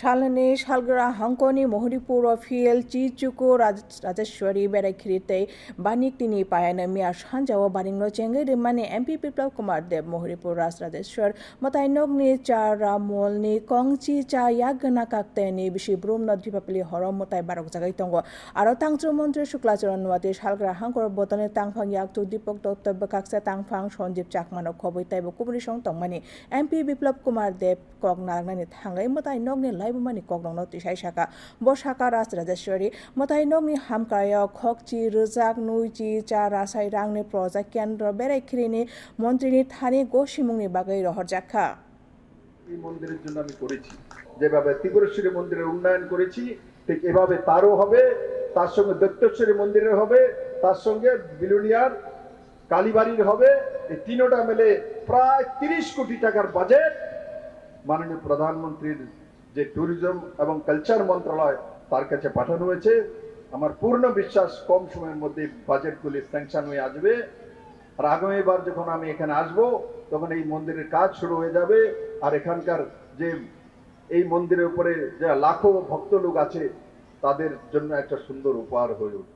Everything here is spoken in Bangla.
শালনি, শালগ্রা, হাংকনি, মহরিপুর ফিল চিচুকু রাজেশ্বরী বেড়াইখিরিতে বানিক তিনি পায়ানো, মিয়া সানজাও বানিংলো চেঙ্গে রিমানি এমপি বিপ্লব কুমার দেব, মহরিপুর, রাজ রাজেশ্বর, মতাই নগনি, চা রামলনি কংচি, চা ইয়াগনা কাকতেনি বিশি ব্রুমন দিপাপলি হরম, মতাই বারক জাগাই দङ আরও তাংচু মন্ত্রী শুক্লাচরণ নুয়াতে, শালগ্রা, হাংকর, বতনে, তাংফাং ইয়াকটু দীপক দত্ত কাকসা, তাংফাং, সঞ্জীব চাকমানো খবই, তাইব কুবরি সং, তংমানি। এমপি বিপ্লব কুমার দেব, কক নারনানি থাঙ্গাই, মতাই নগনি লাইবুমানি কক নংনো তিসাই সাকা ব সাকা রাজ রাজেশ্বরী মতাই নগনি হামকায় খকচি রোজাক নুইচি চা রাসাই রাংনি প্রজেক্ট কেন্দ্র বেড়াইখিরিনি মন্ত্রীনি থানি গোসিমুংনি বাগৈ রহর জাখা মন্দিরের জন্য আমি করেছি। যেভাবে ত্রিপুরেশ্বরী মন্দিরের উন্নয়ন করেছি, ঠিক এভাবে তারও হবে, তার সঙ্গে দত্তেশ্বরী মন্দিরের হবে, তার সঙ্গে বিলুনিয়ার কালীবাড়ির হবে। এই তিনোটা মিলে প্রায় তিরিশ কোটি টাকার বাজেট মাননীয় প্রধানমন্ত্রীর যে ট্যুরিজম এবং কালচার মন্ত্রণালয় তার কাছে পাঠানো হয়েছে। আমার পূর্ণ বিশ্বাস, কম সময়ের মধ্যে বাজেটগুলি স্যাংশন হয়ে আসবে। আর আগামীবার যখন আমি এখানে আসব, তখন এই মন্দিরের কাজ শুরু হয়ে যাবে। আর এখানকার যে এই মন্দিরের উপরে যে লাখো ভক্ত লোক আছে, তাদের জন্য একটা সুন্দর উপহার হয়ে উঠবে।